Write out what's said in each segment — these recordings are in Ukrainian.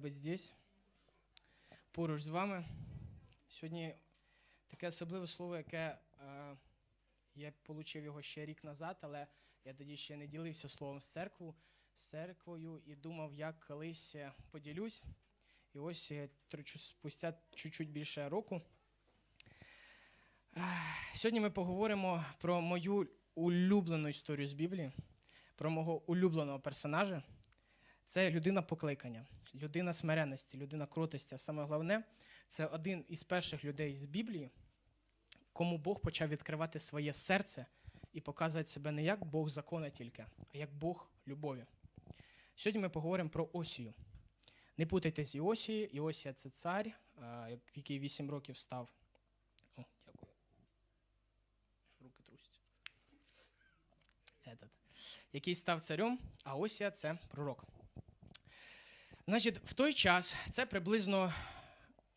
бути здесь, поруч з вами. Сьогодні таке особливе слово, яке е, я отримав його ще рік назад, але я тоді ще не ділився словом з церкву, з церквою і думав, як колись е, поділюсь. І ось е, тричу- спустя чуть-чуть більше року. Сьогодні ми поговоримо про мою улюблену історію з Біблії, про мого улюбленого персонажа. Це людина покликання, людина смиренності, людина кротості. А саме головне, це один із перших людей з Біблії, кому Бог почав відкривати своє серце і показувати себе не як Бог закона тільки, а як Бог любові. Сьогодні ми поговоримо про Осію. Не путайте з Іосією. Іосія це цар, в який 8 років став. О, дякую. Руки трусять. Який став царем, а Осія це пророк. Значить, в той час, це приблизно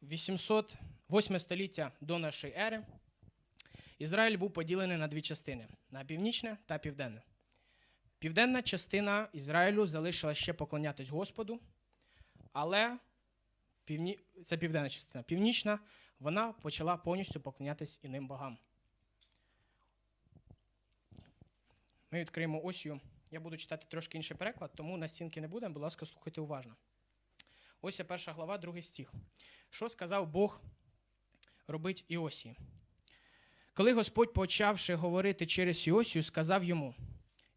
808 століття до нашої ери, Ізраїль був поділений на дві частини: на північне та південне. Південна частина Ізраїлю залишила ще поклонятись Господу, але півні... це південна частина. Північна вона почала повністю поклонятись іним богам. Ми відкриємо осію. Я буду читати трошки інший переклад, тому на стінки не будемо, будь ласка, слухайте уважно. Ось я перша глава, другий стих. Що сказав Бог робить Іосії? Коли Господь, почавши говорити через Іосію, сказав йому: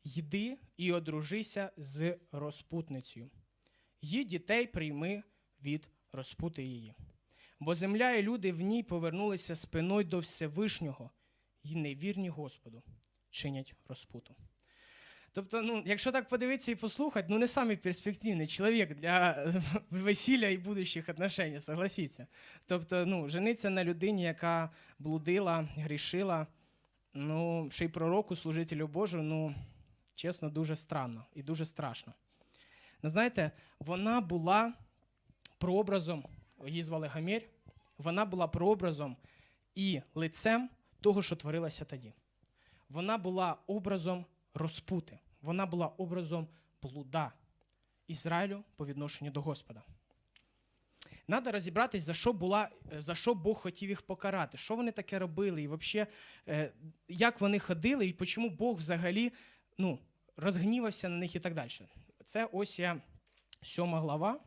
Йди і одружися з розпутницею. Її дітей прийми від розпути її. Бо земля і люди в ній повернулися спиною до Всевишнього, і невірні Господу чинять розпуту. Тобто, ну, якщо так подивитися і послухати, ну не самий перспективний чоловік для е, весілля і будущих отношень, согласіться. Тобто, ну, жениться на людині, яка блудила, грішила, ну, ще й пророку, служителю Божу, ну, чесно, дуже странно і дуже страшно. Ну, знаєте, вона була прообразом, її звали Гамір, вона була прообразом і лицем того, що творилося тоді. Вона була образом розпути. Вона була образом блуда Ізраїлю по відношенню до Господа. Надо розібратись, за що, була, е, за що Бог хотів їх покарати, що вони таке робили, і взагалі, е, як вони ходили, і чому Бог взагалі ну, розгнівався на них і так далі. Це ось я сьома глава.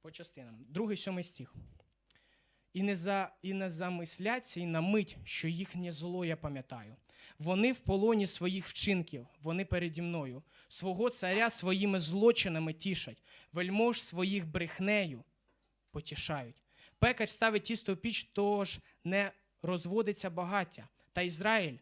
По частинам. Другий сьомий стих. І не, за, і не замисляться, і на мить, що їхнє зло я пам'ятаю. Вони в полоні своїх вчинків, вони переді мною. Свого царя своїми злочинами тішать, вельмож своїх брехнею потішають. Пекар ставить тісто в піч, тож не розводиться багаття. Та Ізраїль,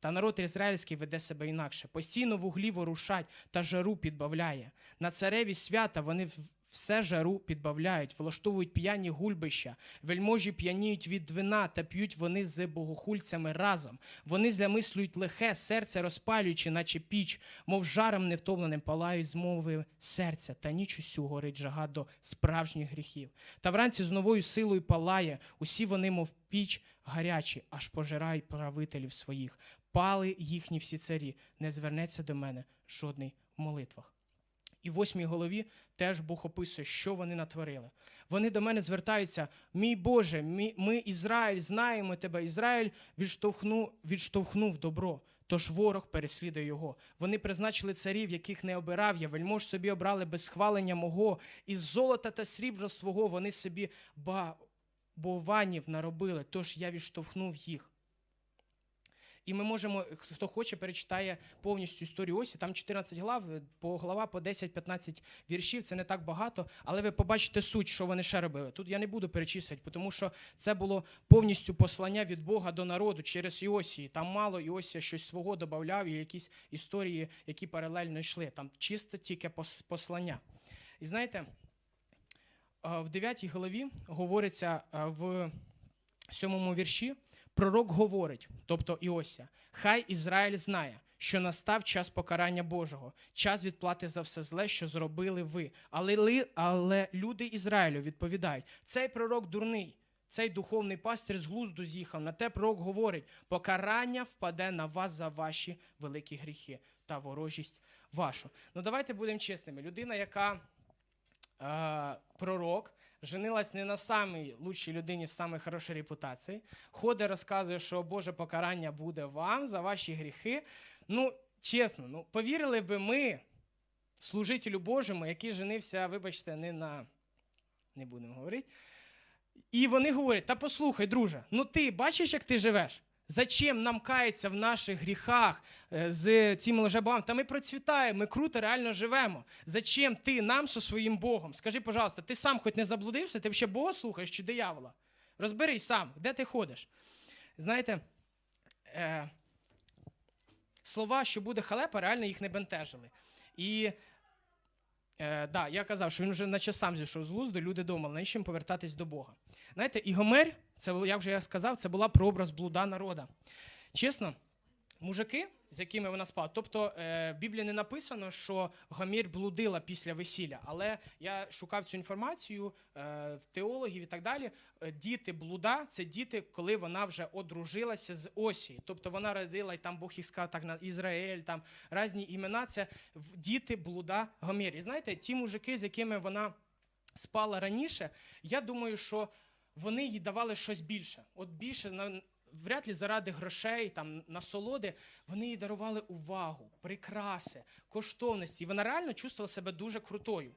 та народ ізраїльський веде себе інакше. Постійно в углі ворушать та жару підбавляє. На цареві свята вони все жару підбавляють, влаштовують п'яні гульбища, вельможі п'яніють від вина та п'ють вони з богохульцями разом. Вони замислюють лихе, серце розпалюючи, наче піч, мов жаром невтомленим палають з мови серця, та ніч усю горить жага до справжніх гріхів. Та вранці з новою силою палає, усі вони, мов піч гарячі, аж пожирають правителів своїх. Пали їхні всі царі, не звернеться до мене жодний в молитвах. І в восьмій голові теж Бог описує, що вони натворили. Вони до мене звертаються: мій Боже, мій, ми, Ізраїль, знаємо тебе. Ізраїль відштовхнув, відштовхнув добро. Тож ворог переслідує його. Вони призначили царів, яких не обирав я. Вельмож собі обрали без схвалення мого. Із золота та срібла свого вони собі ба- бованів наробили. Тож я відштовхнув їх. І ми можемо, хто хоче, перечитає повністю історію Осі. Там 14 глав, по глава по 10-15 віршів. Це не так багато, але ви побачите суть, що вони ще робили. Тут я не буду перечислювати, тому що це було повністю послання від Бога до народу через Іосії. Там мало Іосія щось свого додавав і якісь історії, які паралельно йшли. Там чисто тільки послання. І знаєте, е, в 9 главі говориться е, в сьомому вірші. Пророк говорить, тобто Іося, хай Ізраїль знає, що настав час покарання Божого, час відплати за все зле, що зробили ви. Але, але люди Ізраїлю відповідають: цей пророк дурний, цей духовний пастир з глузду з'їхав. На те пророк говорить: покарання впаде на вас за ваші великі гріхи та ворожість вашу. Ну давайте будемо чесними. Людина, яка е, пророк, женилась не на самій лучшій людині з самої хорошої репутації, ходить, розказує, що Боже покарання буде вам за ваші гріхи. Ну, чесно, ну повірили би ми, служителю Божому, який женився, вибачте, не на не будемо говорити. І вони говорять: та послухай, друже, ну ти бачиш, як ти живеш? Зачем нам кається в наших гріхах е, з цими лжебами? Та ми процвітаємо, ми круто, реально живемо. Зачем ти нам зі своїм Богом? Скажи, пожалуйста, ти сам хоч не заблудився, ти ще Бога слухаєш чи диявола? Розберись сам, де ти ходиш? Знаєте, е, слова, що буде халепа, реально їх не бентежили. І Е, да, я казав, що він вже наче сам зійшов з глузду, люди думали, навіщо їм повертатись до Бога. Знаєте, і Гомер, це як вже я сказав, це була прообраз блуда народа. Чесно, мужики, з якими вона спала, тобто е, в Біблії не написано, що Гомір блудила після весілля, але я шукав цю інформацію е, в теологів і так далі. Е, Діти блуда це діти, коли вона вже одружилася з Осії. Тобто вона родила, і там Бог їх сказав так на Ізраїль, там різні імена. Це діти блуда Гомір. І знаєте, ті мужики, з якими вона спала раніше, я думаю, що вони їй давали щось більше. От більше вряд ли заради грошей, там насолоди, вони їй дарували увагу, прикраси, коштовності. І вона реально чувствувала себе дуже крутою.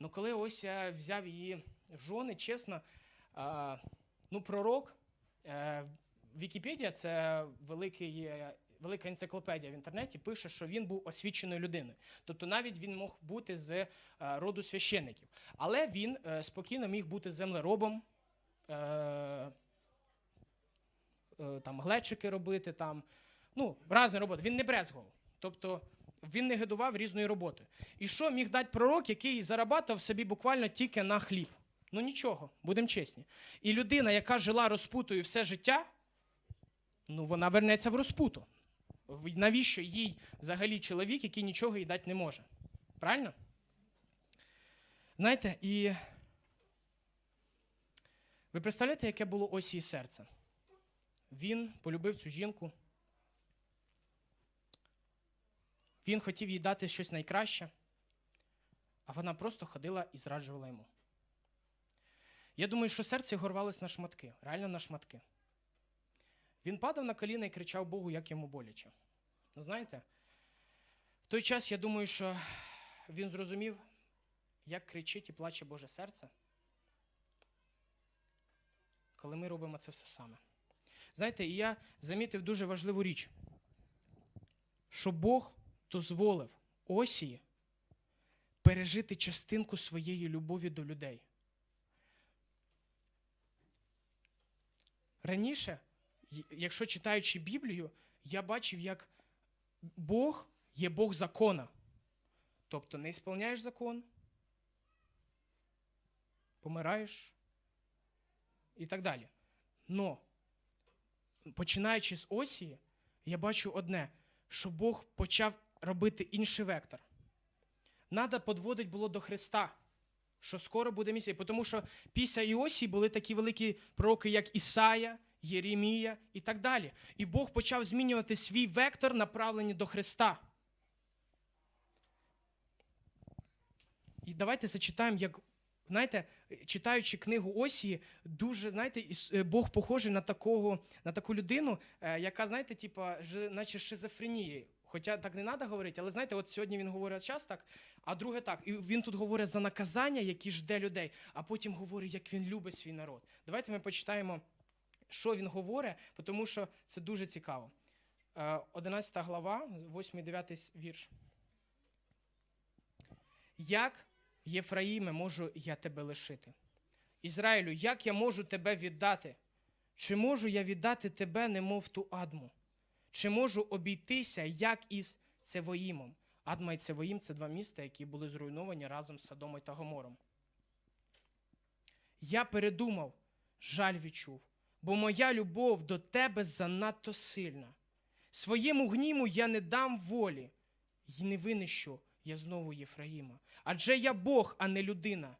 Ну коли ось я взяв її жони, чесно, ну, пророк, е, Вікіпедія це великий, е, велика енциклопедія в інтернеті, пише, що він був освіченою людиною. Тобто навіть він мог бути з е, роду священників. Але він спокійно міг бути землеробом, там, глечики робити, там, ну, різні роботи. Він не брезгував. Тобто він не гидував різною роботою. І що міг дати пророк, який зарабатував собі буквально тільки на хліб? Ну нічого, будемо чесні. І людина, яка жила розпутою все життя, ну вона вернеться в розпуту. Навіщо їй взагалі чоловік, який нічого їй дати не може? Правильно? Знаєте, і ви представляєте, яке було ось її серце? Він полюбив цю жінку. Він хотів їй дати щось найкраще, а вона просто ходила і зраджувала йому. Я думаю, що серце його рвалось на шматки, реально на шматки. Він падав на коліна і кричав Богу, як йому боляче. Ну, знаєте, в той час я думаю, що він зрозумів, як кричить і плаче Боже серце, коли ми робимо це все саме. Знаєте, і я замітив дуже важливу річ, що Бог дозволив Осії пережити частинку своєї любові до людей. Раніше, якщо читаючи Біблію, я бачив, як Бог є Бог закона. Тобто не ісполняєш закон, помираєш і так далі. Но, починаючи з Осії, я бачу одне, що Бог почав робити інший вектор. Надо подводить було до Христа, що скоро буде місія. Тому що після Іосії були такі великі пророки, як Ісая, Єремія і так далі. І Бог почав змінювати свій вектор, направлений до Христа. І давайте зачитаємо, як, знаєте, читаючи книгу Осії, дуже, знаєте, е, Бог похожий на такого, на таку людину, е, яка, знаєте, типа, наче шизофренії. Хоча так не треба говорити, але знаєте, от сьогодні він говорить час так, а друге так. І він тут говорить за наказання, які жде людей, а потім говорить, як він любить свій народ. Давайте ми почитаємо, що він говорить, тому що це дуже цікаво. Е, 11 глава, 8-9 вірш. Як, Єфраїме, можу я тебе лишити? Ізраїлю, як я можу тебе віддати? Чи можу я віддати тебе, немов ту адму? Чи можу обійтися, як із Цевоїмом? Адма і Цевоїм це два міста, які були зруйновані разом з Содомою та Гомором. Я передумав, жаль відчув, бо моя любов до тебе занадто сильна. Своєму гніму я не дам волі, і не винищу я знову Єфраїма. Адже я Бог, а не людина,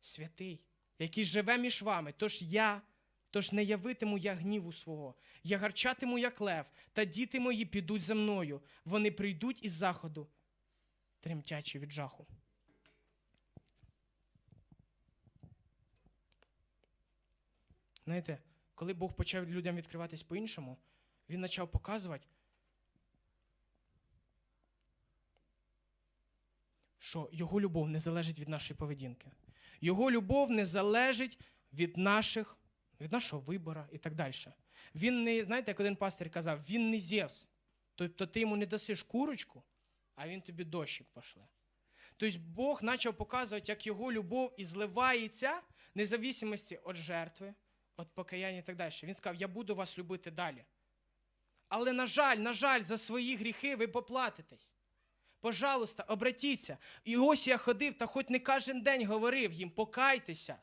святий, який живе між вами. Тож я, тож не явитиму я гніву свого. Я гарчатиму, як лев, та діти мої підуть за мною. Вони прийдуть із заходу тремтячи від жаху. Знаєте, коли Бог почав людям відкриватись по-іншому, він почав показувати, що його любов не залежить від нашої поведінки. Його любов не залежить від наших, від нашого вибору і так далі. Він не, знаєте, як один пастир казав, він не Зевс. Тобто ти йому не дасиш курочку, а він тобі дощик пошле. Тобто Бог почав показувати, як його любов і зливається независимості від жертви, від покаяння і так далі. Він сказав, я буду вас любити далі. Але, на жаль, на жаль, за свої гріхи ви поплатитесь. Пожалуйста, обратіться. І ось я ходив, та хоч не кожен день говорив їм, покайтеся.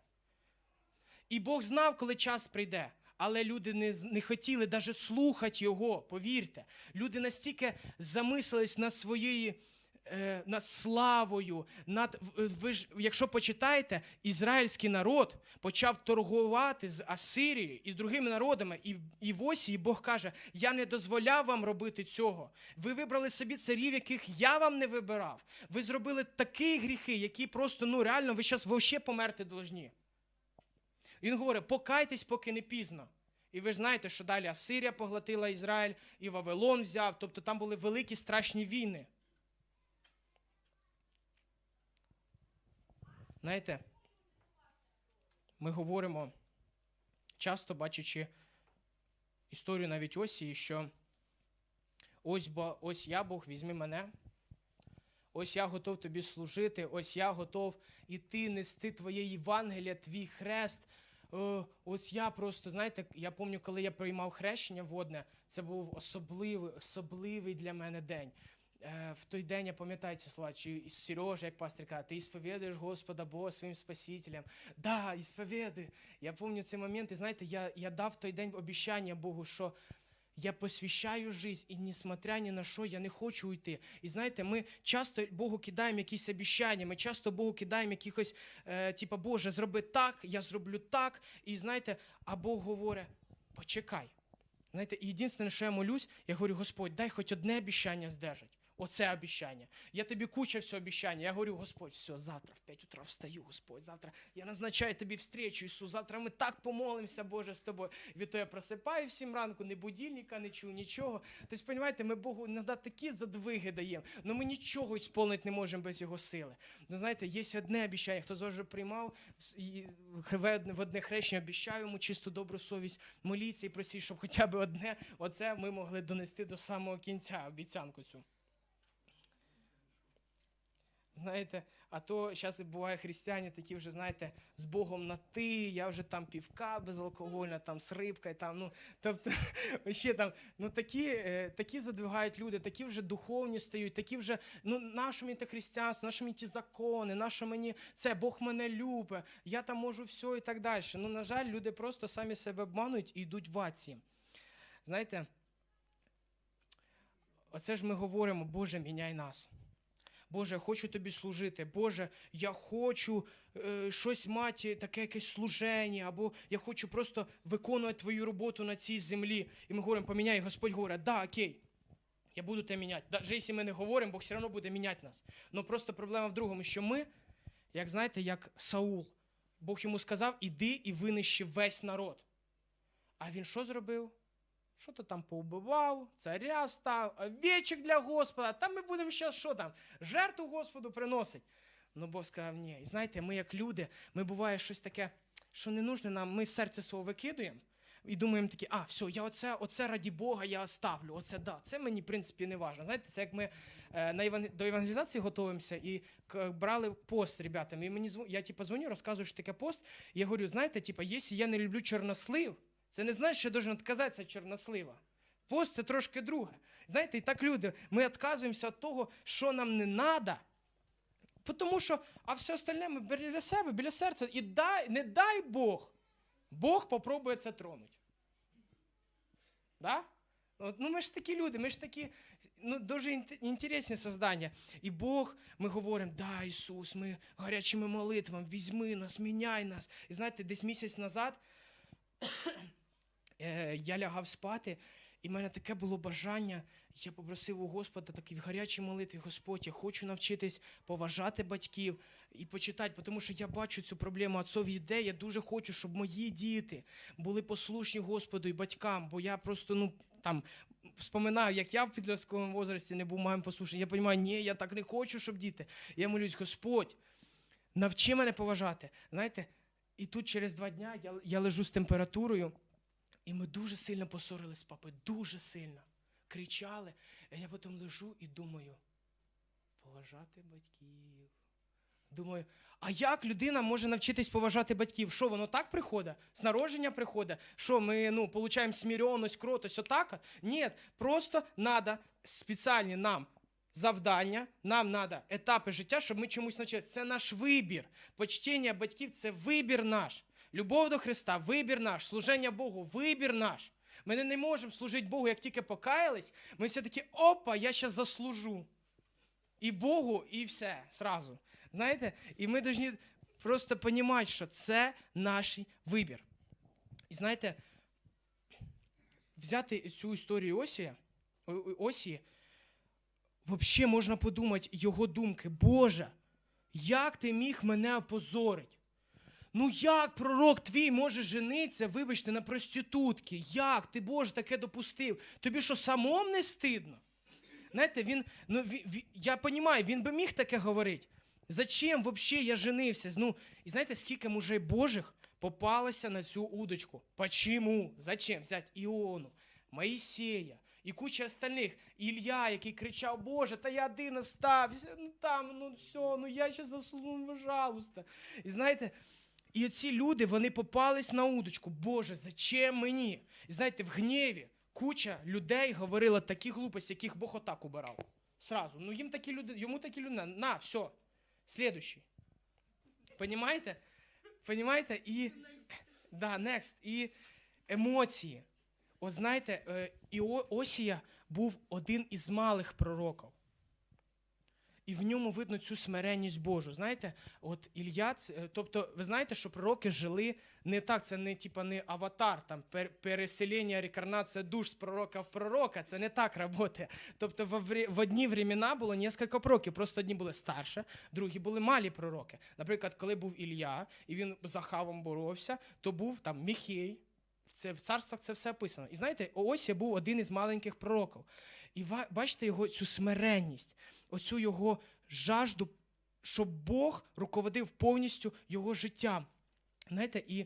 І Бог знав, коли час прийде. Але люди не, не хотіли навіть слухати його, повірте. Люди настільки замислились на своєю е, над славою, над ви ж, якщо почитаєте, ізраїльський народ почав торгувати з Асирією і з другими народами. І, і в Осії Бог каже: Я не дозволяв вам робити цього. Ви вибрали собі царів, яких я вам не вибирав. Ви зробили такі гріхи, які просто ну реально ви зараз взагалі померти должні. Він говорить: покайтесь, поки не пізно. І ви ж знаєте, що далі Асирія поглотила Ізраїль, і Вавилон взяв. Тобто там були великі страшні війни. Знаєте, ми говоримо, часто бачачи історію навіть Осії, що ось, бо, ось я Бог, візьми мене. Ось я готов тобі служити, ось я готов іти нести твоє Євангелія, твій хрест. Е, ось я просто, знаєте, я пам'ятаю, коли я приймав хрещення водне, це був особливий, особливий для мене день. Е, в той день я пам'ятаю ці слова, чи Сережа, як пастир ти ісповідаєш Господа Бога своїм Спасителем. Да, ісповідай. Я пам'ятаю цей момент, і знаєте, я, я дав той день обіцяння Богу, що я посвящаю жизнь, і несмотря ні на що, я не хочу уйти. І знаєте, ми часто Богу кидаємо якісь обіцяння, ми часто Богу кидаємо якихось, е, типа, Боже, зроби так, я зроблю так. І знаєте, а Бог говорить, почекай. Знаєте, і єдине, що я молюсь, я говорю, Господь, дай хоч одне обіцяння здержать. Оце обіцяння. Я тобі куча всього обіцяння. Я говорю, Господь, все, завтра в 5 утра встаю, Господь. Завтра я назначаю тобі встречу, Ісус. Завтра ми так помолимося, Боже, з тобою. Від того я просипаю всім ранку, ні будильника, не чую, нічого. Тобто, розумієте, ми Богу іноді такі задвиги даємо, але ми нічого ісполнити не можемо без Його сили. Ну, знаєте, є одне обіцяння, хто завжди приймав і в одне хрещення обіцяю йому чисту добру совість, моліться і просіть, щоб хоча б одне, оце ми могли донести до самого кінця обіцянку цю. Знаєте, а то зараз буває християни такі вже, знаєте, з Богом на ти, я вже там півка безалкогольна, там з рибкою, там, ну, тобто, ще там, ну такі, е, такі задвигають люди, такі вже духовні стають, такі вже, ну, нащо мені те християнство, нащо мені ті закони, нащо мені це, Бог мене любить, я там можу все і так далі. Ну, на жаль, люди просто самі себе обманують і йдуть в аці. Знаєте, оце ж ми говоримо, Боже, міняй нас. Боже, я хочу тобі служити. Боже, я хочу е, щось мати, таке якесь служення, або я хочу просто виконувати твою роботу на цій землі. І ми говоримо, поміняй, Господь говорить, да, окей, я буду тебе міняти. Навіть якщо ми не говоримо, Бог все одно буде міняти нас. Ну просто проблема в другому, що ми, як знаєте, як Саул, Бог йому сказав, іди і винищи весь народ. А він що зробив? Що то там поубивав, царя став, овечок для Господа. Там ми будемо зараз що там? Жертву Господу приносить. Ну Бог сказав, ні. І знаєте, ми як люди, ми буває щось таке, що не нужне нам, ми з серця свого викидуємо. І думаємо такі, а, все, я оце, оце раді Бога я оставлю, оце да. Це мені, в принципі, не важно. Знаєте, це як ми е, на еван... до евангелізації готуємося і к- брали пост з ребятами. І мені зв... я типу, дзвоню, розказую, що таке пост. І я говорю, знаєте, типу, якщо я не люблю чорнослив, це не значить, що должен відказатися від чорнослива. Пост це трошки друге. Знаєте, і так люди, ми відказуємося від того, що нам не треба. Тому що, а все остальне ми біля себе, біля серця. І дай, не дай Бог, Бог попробує це тронути. Да? Ну ми ж такі люди, ми ж такі ну, дуже інт- інтересні создання. І Бог, ми говоримо, да, Ісус, ми гарячими молитвами, візьми нас, міняй нас. І знаєте, десь місяць назад е, я лягав спати, І в мене таке було бажання. Я попросив у Господа такий в гарячій молитві, Господь, я хочу навчитись поважати батьків і почитати, тому що я бачу цю проблему отцові йде. Я дуже хочу, щоб мої діти були послушні Господу і батькам, бо я просто ну там споминаю, як я в підлітковому возрасті не був моїм послушним. Я розумію, ні, я так не хочу, щоб діти. Я молюсь, Господь, навчи мене поважати. Знаєте, і тут через два дня я, я лежу з температурою, і ми дуже сильно посорились з папою, дуже сильно. Кричали. А я потім лежу і думаю, поважати батьків. Думаю, а як людина може навчитись поважати батьків? Що воно так приходить? З народження приходить? Що ми ну, получаємо сміреність, кротость, отак? от? Ні, просто треба спеціальні нам завдання, нам треба етапи життя, щоб ми чомусь навчилися. Це наш вибір. Почтення батьків це вибір наш. Любов до Христа вибір наш, служення Богу вибір наш. Ми не- можемо служити Богу, як тільки покаялись, ми все таки, опа, я зараз заслужу. І Богу, і все зразу. Знаєте? І ми повинні просто розуміти, що це наш вибір. І знаєте, взяти цю історію Осія, Осії, взагалі можна подумати його думки. Боже, як ти міг мене опозорити? Ну як пророк твій може жениться, вибачте, на проститутки? Як ти, Боже, таке допустив? Тобі що самому не стидно? Знаєте, він, ну, він, я розумію, він би міг таке говорити. Зачем взагалі я женився? Ну, і знаєте, скільки мужей Божих попалося на цю удочку? Почему? Зачем? Взять Іону, Моїсея і куча остальних. Ілля, який кричав, Боже, та я один остався, ну там, ну все, ну я ще заслужу, пожалуйста. І знаєте, і оці люди, вони попались на удочку. Боже, зачем мені? І знаєте, в гніві куча людей говорила такі глупості, яких Бог отак убирав. Сразу. Ну їм такі люди, йому такі люди, на, все, слідущий. Понімаєте? Понімаєте? І, да, next. І емоції. От знаєте, е, Іо- Осія був один із малих пророків. І в ньому видно цю смиренність Божу. Знаєте, от Ілля, це- е, тобто, ви знаєте, що пророки жили не так, це не типа не аватар, там переселення, рекарнація душ з пророка в пророка. Це не так працює. Тобто в, одні времена було кілька пророків. Просто одні були старші, другі були малі пророки. Наприклад, коли був Ілля, і він за хавом боровся, то був там Міхей. Це в царствах це все описано. І знаєте, Осія був один із маленьких пророків. І бачите його цю смиренність, оцю його жажду, щоб Бог руководив повністю його життям. Знаєте, і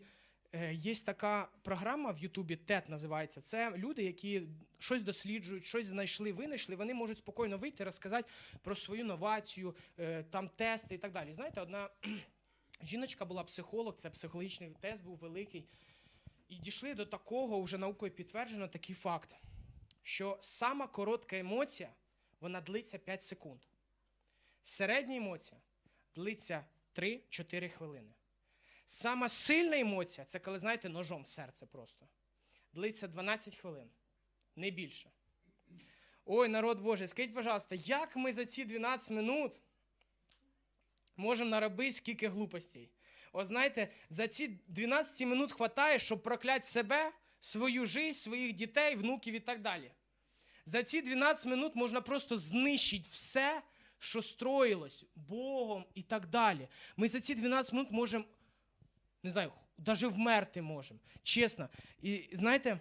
е, є така програма в Ютубі, TED називається. Це люди, які щось досліджують, щось знайшли, винайшли. Вони можуть спокійно вийти, розказати про свою новацію, е, там тести і так далі. Знаєте, одна жіночка була психолог, це психологічний тест був великий. І дійшли до такого, вже наукою підтверджено такий факт, що сама коротка емоція, вона длиться 5 секунд. Середня емоція длиться 3-4 хвилини. Сама сильна емоція це коли, знаєте, ножом в серце просто. Длиться 12 хвилин, не більше. Ой, народ Божий, скажіть, пожалуйста, як ми за ці 12 минут можемо наробити скільки глупостей? От знаєте, за ці 12 минут хватає, щоб прокляти себе, свою життя, своїх дітей, внуків і так далі. За ці 12 минут можна просто знищити все, що строїлось Богом і так далі. Ми за ці 12 минут можемо, не знаю, навіть вмерти можемо. Чесно. І знаєте,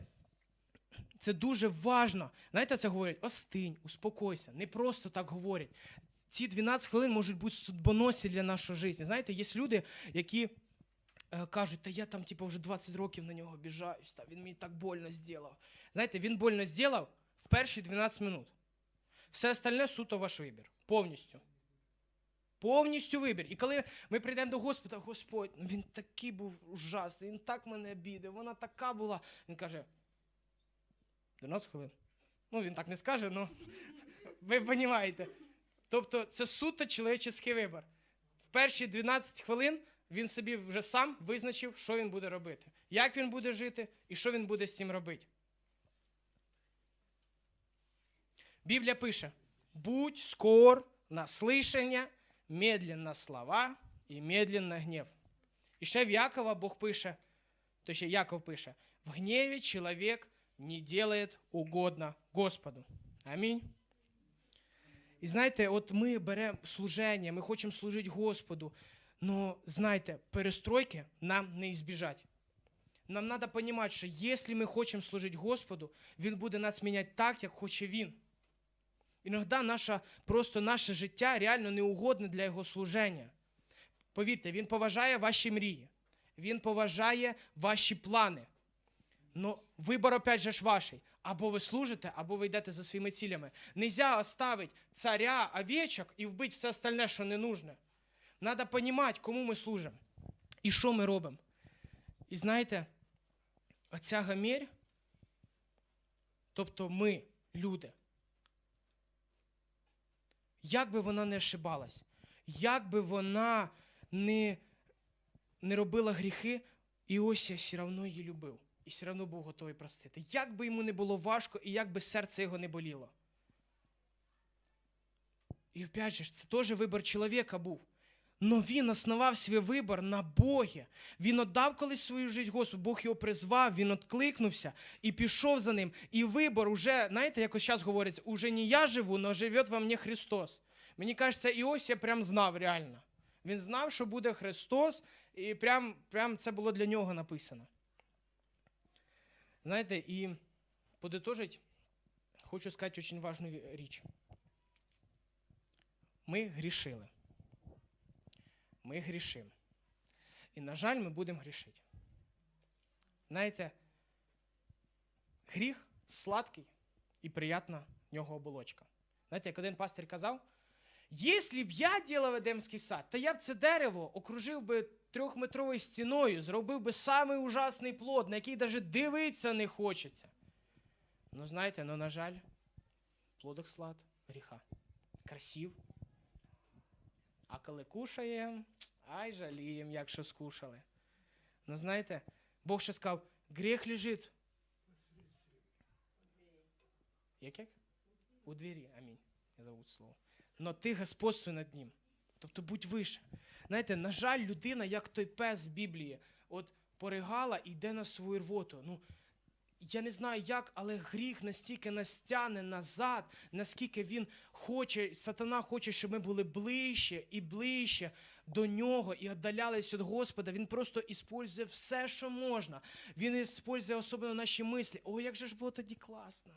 це дуже важно. Знаєте, це говорять: остинь, успокойся. Не просто так говорять. Ці 12 хвилин можуть бути судьбоносі для нашої життя. Знаєте, є люди, які кажуть, та я там типу, вже 20 років на нього обіжаюсь, та він мені так больно зробив. Знаєте, він больно зробив в перші 12 минут. Все остальне суто ваш вибір. Повністю. Повністю вибір. І коли ми прийдемо до Господа, Господь, ну він такий був ужасний, він так мене обідав, вона така була. Він каже: 12 хвилин. Ну, він так не скаже, але ви розумієте. Тобто це суто чоловічий вибір. В перші 12 хвилин він собі вже сам визначив, що він буде робити, як він буде жити і що він буде з цим робити. Біблія пише: будь скор на слышання, медленно слова і медленно гнів. І ще в Якова Бог пише, то ще Яков пише: в гніві чоловік не делает угодно Господу. Амінь. І знаєте, от ми беремо служення, ми хочемо служити Господу. Но знаєте, перестройки нам не ізбіжать. Нам треба розуміти, що якщо ми хочемо служити Господу, Він буде нас міняти так, як хоче Він. Іноді наша, просто наше життя реально неугодне для Його служення. Повірте, Він поважає ваші мрії, Він поважає ваші плани. Но вибор, опять же, ж ваший. Або ви служите, або ви йдете за своїми цілями. Нельзя оставить царя, овечок і вбити все остальне, що не нужне. Надо розуміти, кому ми служимо і що ми робимо. І знаєте, оця гамір, тобто ми, люди, як би вона не ошибалась, як би вона не, не робила гріхи, Іосія все одно її любив. І все одно був готовий простити. Як би йому не було важко, і як би серце його не боліло. І опять же, це теж вибір чоловіка був. Но він основав свій вибір на Богі. Він віддав колись свою життя Господу, Бог його призвав, він відкликнувся і пішов за ним. І вибір уже, знаєте, якось зараз говориться, уже не я живу, но живе во мені Христос. Мені кажеться, Іосія прям знав реально. Він знав, що буде Христос, і прям, прям це було для нього написано. Знаєте, і подытожить, хочу сказати дуже важну річ. Ми грішили. Ми грішимо. І, на жаль, ми будемо грішити. Знаєте, гріх сладкий і приятна нього оболочка. Знаєте, як один пастир казав, якщо б я ділав Едемський сад, то я б це дерево окружив би трьохметровою стіною, зробив би самий ужасний плод, на який навіть дивитися не хочеться. Ну, знаєте, ну, на жаль, плодок слад гріха. Красив. А коли кушаємо, ай жаліємо, якщо скушали. Ну, знаєте, Бог ще сказав, гріх лежить. Як як? У двері. Амінь. Я зовут слово. Но ти господствуй над ним. Тобто будь вище. Знаєте, на жаль, людина, як той пес з Біблії, от поригала і йде на свою рвоту. Ну, я не знаю як, але гріх настільки нас тягне назад, наскільки він хоче, сатана хоче, щоб ми були ближче і ближче до нього і віддалялись від Господа. Він просто іспользує все, що можна. Він іспользує особливо наші мислі. О, як же ж було тоді класно.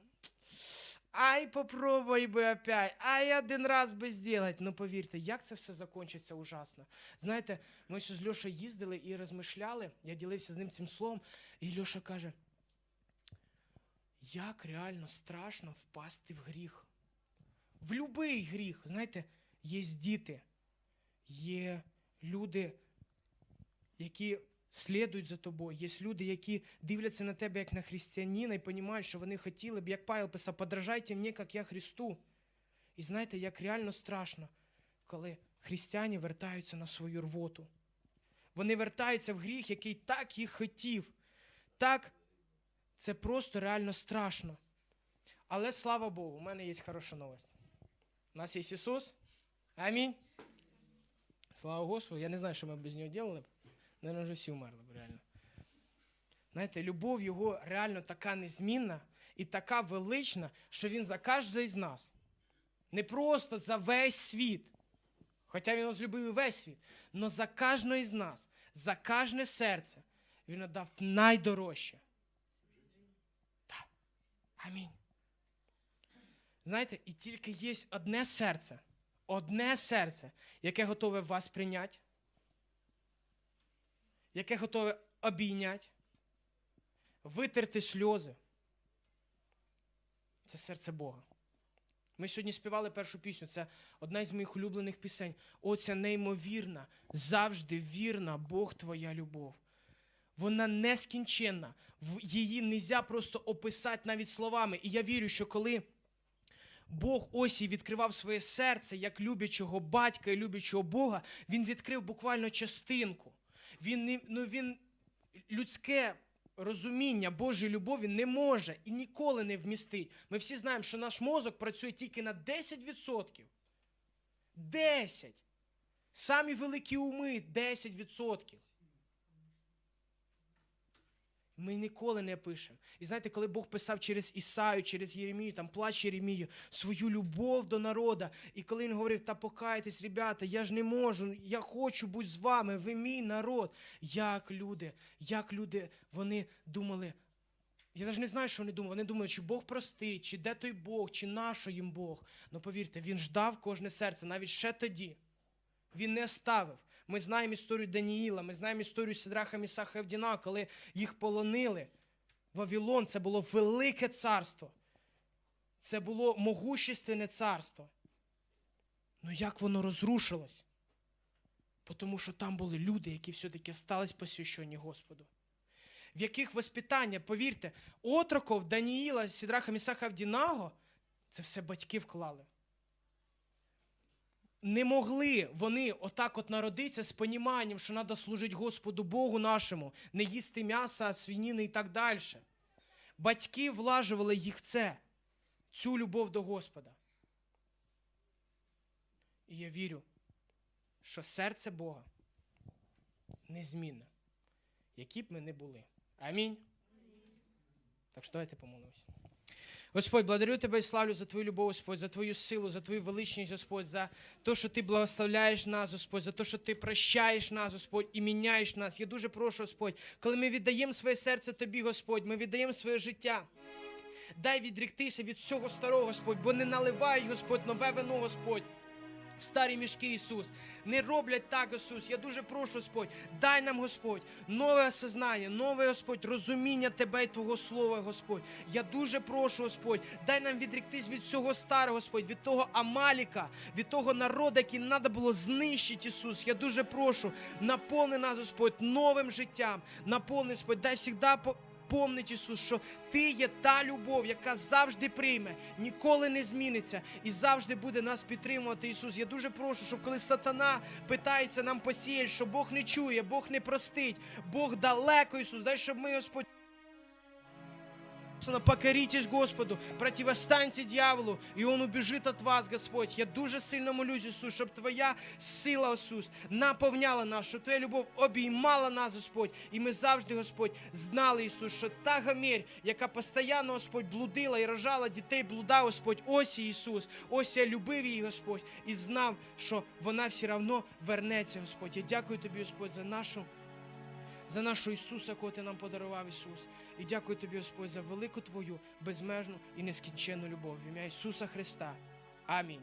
Ай, попробуй би опять, ай, один раз би зробити. Ну повірте, як це все закінчиться ужасно. Знаєте, ми з Льошею їздили і розмишляли, я ділився з ним цим словом, і Льоша каже, як реально страшно впасти в гріх. В будь-який гріх. Знаєте, є діти, є люди, які слідують за тобою. Є люди, які дивляться на тебе як на християнина і розуміють, що вони хотіли б, як Павел писав, подражайте мені, як я Христу. І знаєте, як реально страшно, коли християни вертаються на свою рвоту. Вони вертаються в гріх, який так їх хотів. Так це просто реально страшно. Але слава Богу, у мене є хороша новость. У нас є Ісус. Амінь. Слава Господу. Я не знаю, що ми без нього робили б. Наверное, вже всі вмерли б реально. Знаєте, любов його реально така незмінна і така велична, що він за кожного з нас. Не просто за весь світ. Хоча він розлюбив і весь світ. але за кожного з нас, за кожне серце він отдав найдорожче. Амінь. Знаєте, і тільки є одне серце, одне серце, яке готове вас прийняти, яке готове обійняти, витерти сльози. Це серце Бога. Ми сьогодні співали першу пісню. Це одна із моїх улюблених пісень. О, ця неймовірна, завжди вірна Бог твоя любов. Вона нескінченна. Її не можна просто описати навіть словами. І я вірю, що коли Бог ось і відкривав своє серце як любячого батька і любячого Бога, він відкрив буквально частинку. Він, ну, він людське розуміння Божої любові не може і ніколи не вмістить. Ми всі знаємо, що наш мозок працює тільки на 10%. 10. Самі великі уми 10%. Ми ніколи не пишемо. І знаєте, коли Бог писав через Ісаю, через Єремію, там плач Єремію, свою любов до народа, і коли він говорив, та покайтесь, ребята, я ж не можу, я хочу бути з вами, ви мій народ. Як люди, як люди, вони думали, я навіть не знаю, що вони думали. Вони думали, чи Бог простить, чи де той Бог, чи нашо їм Бог. Ну повірте, він ждав кожне серце, навіть ще тоді. Він не ставив. Ми знаємо історію Даніїла, ми знаємо історію Сидраха Місаха Евдіна, коли їх полонили. Вавилон це було велике царство. Це було могущественне царство. Ну як воно розрушилось? Тому що там були люди, які все-таки стались посвящені Господу. В яких воспитання, повірте, отроков Даніїла, Сідраха Місаха Авдінаго, це все батьки вклали не могли вони отак от народитися з поніманням, що треба служити Господу Богу нашому, не їсти м'яса, свиніни і так далі. Батьки влажували їх в це, цю любов до Господа. І я вірю, що серце Бога незмінне, які б ми не були. Амінь. Так що давайте помолимось. Господь, благодарю Тебе і славлю за Твою любов, Господь, за Твою силу, за Твою величність, Господь, за те, що Ти благословляєш нас, Господь, за те, що Ти прощаєш нас, Господь, і міняєш нас. Я дуже прошу, Господь, коли ми віддаємо своє серце Тобі, Господь, ми віддаємо своє життя. Дай відріктися від всього старого, Господь, бо не наливай, Господь, нове вино, Господь. Старі мішки Ісус. Не роблять так, Ісус. Я дуже прошу, Господь, дай нам, Господь, нове осознання, нове, Господь, розуміння Тебе і Твого Слова, Господь. Я дуже прошу, Господь, дай нам відріктись від всього старого, Господь, від того Амаліка, від того народу, який треба було знищити, Ісус. Я дуже прошу, наповни нас, Господь, новим життям. Наповни, Господь, дай завжди помнить, Ісус, що Ти є та любов, яка завжди прийме, ніколи не зміниться і завжди буде нас підтримувати, Ісус. Я дуже прошу, щоб коли сатана питається нам посіяти, що Бог не чує, Бог не простить, Бог далеко, Ісус. Дай, щоб ми, Господь. Написано, Покоритесь Господу, противостаньте дьяволу, і Он убіжить від вас, Господь. Я дуже сильно молюсь, Ісус, щоб Твоя сила, Ісус, наповняла нас, щоб Твоя любов обіймала нас, Господь. І ми завжди, Господь, знали, Ісус, що та гамір, яка постійно, Господь, блудила і рожала дітей, блуда, Господь, ось і Ісус, ось я любив її, Господь, і знав, що вона все одно вернеться, Господь. Я дякую Тобі, Господь, за нашу за нашого Ісуса, кого Ти нам подарував, Ісус. І дякую Тобі, Господь, за велику Твою безмежну і нескінченну любов. В ім'я Ісуса Христа. Амінь.